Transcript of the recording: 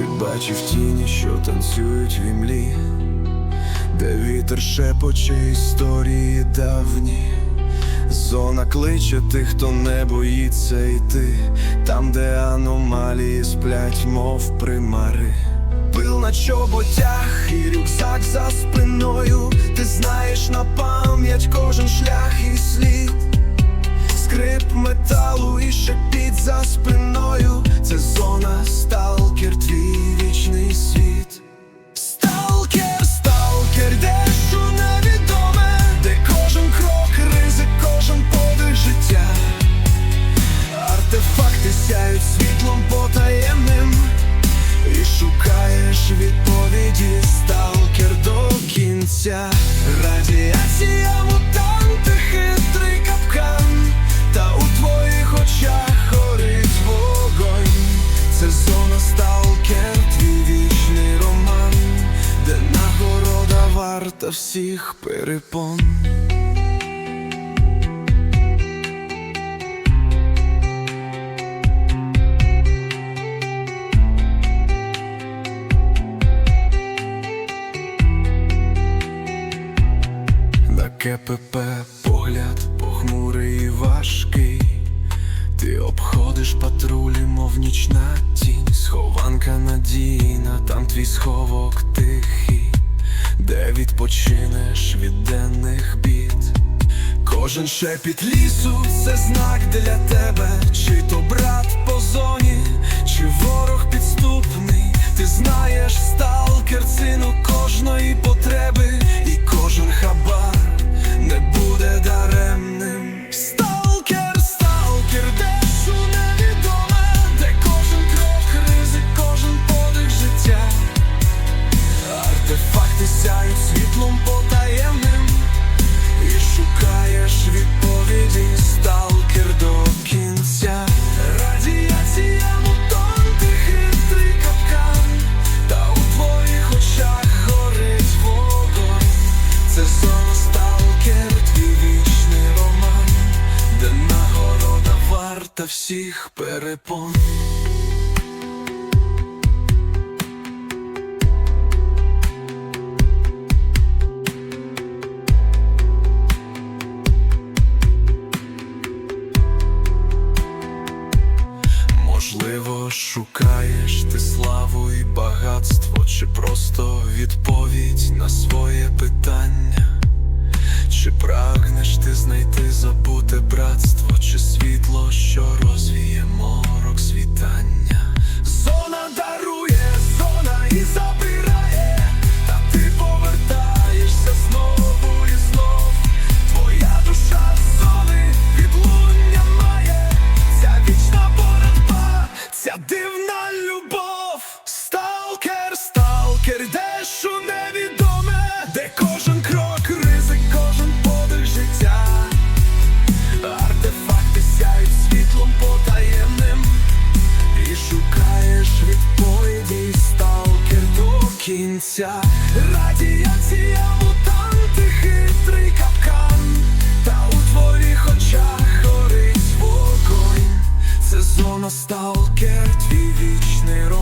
Ти бачив тіні, що танцюють в імлі, де вітер шепоче історії давні. Зона кличе тих, хто не боїться йти, там, де аномалії сплять, мов примари. Пил на чоботях і рюкзак за спиною. Ти знаєш на пам'ять кожен всіх перепон. На КПП погляд похмурий і важкий. Ти обходиш патрулі, мов нічна тінь, схованка надійна, там твій сховок тихий, де відпочинеш від денних бід. Кожен шепіт лісу це знак для тебе, чи то брат по зоні, чи ворог підступний. Варта всіх перепон. Кінця. Радіація, мутанти, хитрий капкан, та у твоїх очах горить вогонь. Це зона сталкер, твій вічний роман.